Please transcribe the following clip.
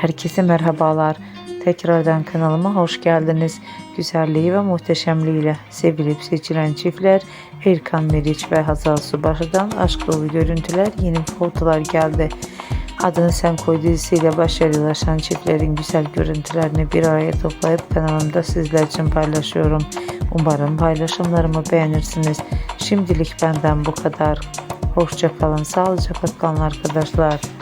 Herkese merhabalar. Tekrardan kanalıma hoş geldiniz. Güzelliği ve muhteşemliğiyle sevilip seçilen çiftler Erkan Meriç ve Hazal Subaşı'dan aşk dolu görüntüler, yeni fotolar geldi. Adını Sen Koy dizisiyle başarılaşan çiftlerin güzel görüntülerini bir araya toplayıp kanalımda sizler için paylaşıyorum. Umarım paylaşımlarımı beğenirsiniz. Şimdilik benden bu kadar. Hoşça kalın, sağlıcakla kalın arkadaşlar.